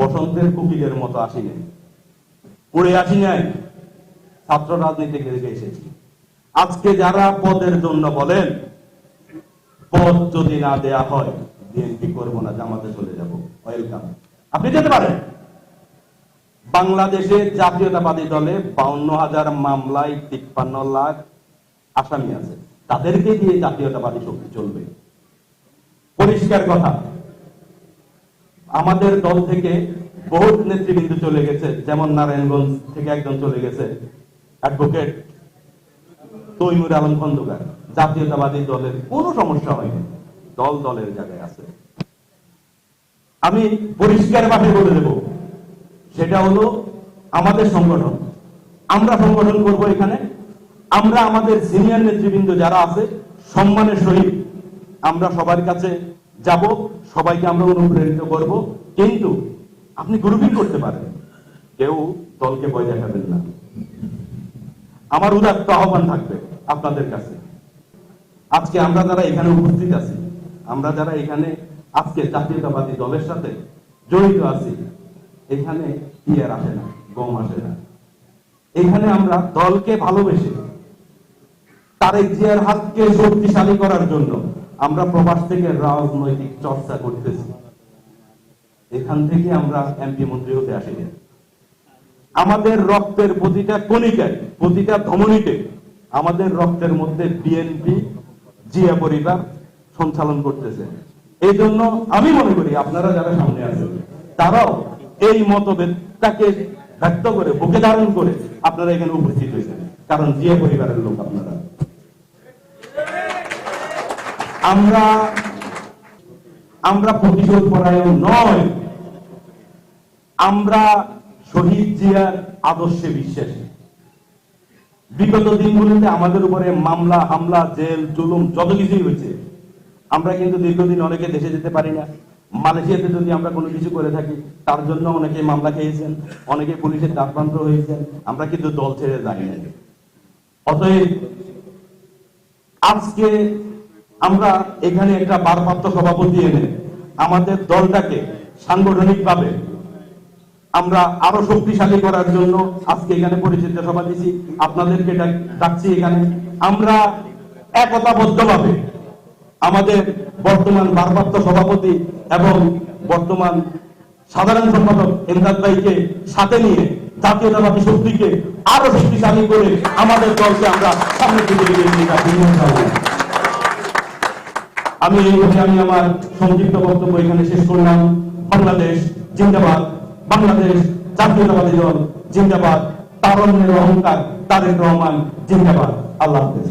বসন্তের কুকিলের মতো আসি নাই। উড়ে আসি নাই। ছাত্র রাজনীতি থেকে এসেছি। আজকে যারা পদের জন্য বলেন, পদ যদি না দেয়া হয়, বিএনপি করব না, জামাতে চলে যাব। ওয়েলকাম আপনি যেতে পারেন। বাংলাদেশে জাতীয়তাবাদী দলে বাউন্ন হাজার মামলায় তিপ্পান্ন লাখ আসামি আছে। তাদেরকে দিয়ে জাতীয়তাবাদী শক্তি চলবে। পরিষ্কার কথা। আমাদের দল থেকে বহুত নেতৃবৃন্দ চলে গেছে, যেমন নারায়ণগঞ্জ থেকে একজন চলে গেছে অ্যাডভোকেট তৈমুর আলম খন্দকার, জাতীয়তাবাদী দলের, কোনো সমস্যা হয়নি, দল দলের জায়গায় আছে। আমি পরিষ্কার ভাবে বলে দেব, সেটা হলো আমাদের সংগঠন। আমরা সংগঠন করব এখানে, আমরা আমাদের সিনিয়র নেতৃবৃন্দ যারা আছে, সম্মানের সহিত আমরা সবার কাছে যাব, সবাইকে আমরা অনুপ্রেরিত করব। কিন্তু আপনি গ্রুপিং করতে পারেন। কেউ দলকে ভয় দেখাবেন না। আমার উদাত্ত আহ্বান থাকবে আপনাদের কাছে। আজকে আমরা যারা এখানে উপস্থিত আছি, আমরা যারা এখানে আজকে জাতীয়তাবাদী দলের সাথে জড়িত আছি, এখানে পিয়ার আসে না, গম আসে না। এখানে আমরা দলকে ভালোবেসে তারেক জিয়ার হাতকে শক্তিশালী করার জন্য আমরা প্রবাস থেকে রাজনৈতিক চর্চা করতেছি। এখান থেকে আমরা এমপি মন্ত্রী হতে আসিনি আমাদের রক্তের প্রতিটা কণিকায় প্রতিটা ধমনীতে আমাদের রক্তের মধ্যে বিএনপি জিয়া পরিবার সঞ্চালন করতেছে। এই জন্য আমি মনে করি, আপনারা যারা সামনে আছেন, তারাও এই মতভেদটাকে ব্যক্ত করে, বুকে ধারণ করে আপনারা এখানে উপস্থিত হয়েছেন। কারণ জিয়া পরিবারের লোক আপনারা। আমরা আমরা প্রতিশোধ পরায়ণ নয়। আমরা শহীদ জিয়ার আদর্শে বিশ্বাসী। বিগত দিনগুলিতে আমাদের উপরে মামলা, হামলা, জেল, জুলুম যত কিছুই হয়েছে, আমরা কিন্তু দীর্ঘদিন অনেকে দেশে যেতে পারি না। মালয়েশিয়াতে যদি আমরা কোনো কিছু করে থাকি, তার জন্য অনেকে মামলা খেয়েছেন, অনেকে পুলিশের দাঁতবান্ত হয়েছেন, আমরা কিন্তু দল ছেড়ে না অতএব আজকে আমরা এখানে একটা ভারপ্রাপ্ত সভাপতি এনে আমাদের দলটাকে সাংগঠনিকভাবে আমরা আরও শক্তিশালী করার জন্য আজকে এখানে পরিচিত সভা দিছি। আপনাদেরকে ডাক- ডাকছি এখানে। আমরা একতাবদ্ধভাবে আমাদের বর্তমান ভারপ্রাপ্ত সভাপতি এবং বর্তমান সাধারণ সম্পাদক এমদাদ ভাইকে সাথে নিয়ে জাতীয়তাবাদী শক্তিকে আরও শক্তিশালী করে আমাদের দলকে আমরা সামনের দিকে আমি এইভাবে আমি আমার সংক্ষিপ্ত বক্তব্য এখানে শেষ করলাম। বাংলাদেশ জিন্দাবাদ। বাংলাদেশ জাতীয়তাবাদী দল জিন্দাবাদ। তারণ্যের অহংকার তাদের রহমান জিন্দাবাদ। আল্লাহ হাফেজ।